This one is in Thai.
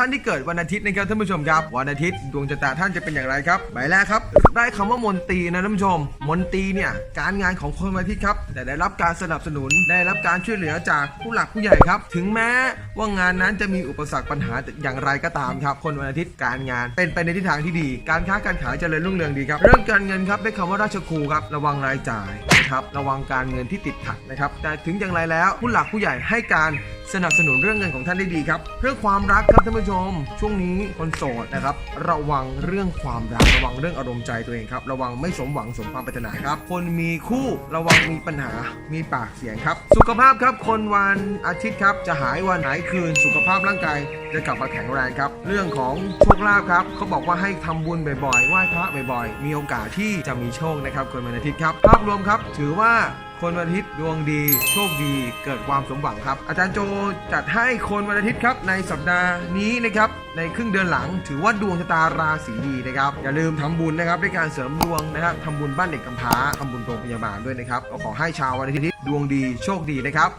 ท่านที่เกิดวันอาทิตย์นะครับท่านผู้ชมครับ วันอาทิตย์ดวงชะตาท่านจะเป็นอย่างไรครับใบแรกครับ ได้คำว่ามนตรีนะท่านผู้ชม มนตรีเนี่ยการงานของคนวันอาทิตย์ครับแต่ได้รับการสนับสนุนได้รับการช่วยเหลือจากผู้หลักผู้ใหญ่ครับ ถึงแม้ว่างานนั้นจะมีอุปสรรคปัญหาอย่างไรก็ตามครับ คนวันอาทิตย์การงาน เป็นไปในทิศทางที่ดี การค้าการขายเจริญรุ่งเรืองดีครับเรื่องการเงินครับได้คำว่าราชครูครับระวังรายจ่ายนะครับระวังการเงินที่ติดขัดนะครับแต่ถึงอย่างไรแล้วผู้หลักผู้ใหญ่ให้การ สนับสนุนเรื่องเงินของท่านได้ดีครับ เรื่องความรักครับท่านผู้ชม ช่วงนี้คนโสดนะครับ ระวังเรื่องความรักระวังเรื่องอารมณ์ใจตัวเองครับ ระวังไม่สมหวังสมความปรารถนาครับ คนมีคู่ระวังมีปัญหา มีปากเสียงครับ สุขภาพครับ คนวันอาทิตย์ครับ จะหายวันหายคืน สุขภาพร่างกายจะกลับมาแข็งแรงครับ เรื่องของโชคลาภครับเขาบอกว่าให้ทำบุญบ่อยๆไหว้พระบ่อยๆ มีโอกาสที่จะมีโชคนะครับคนวันอาทิตย์ครับ ภาพรวมครับ ถือว่า คนวันอาทิตย์ดวงดีโชคดีเกิดความสมหวังครับ อาจารย์โจจัดให้คนวันอาทิตย์ครับในสัปดาห์นี้นะครับในครึ่งเดือนหลัง ถือว่าดวงชะตาราศีดีนะครับอย่าลืมทำบุญนะครับด้วยการเสริมดวงนะครับทำบุญบ้านเด็กกำพร้าทำบุญโรงพยาบาลด้วยนะครับก็ขอให้ชาววันอาทิตย์ดวงดีโชคดีนะครับ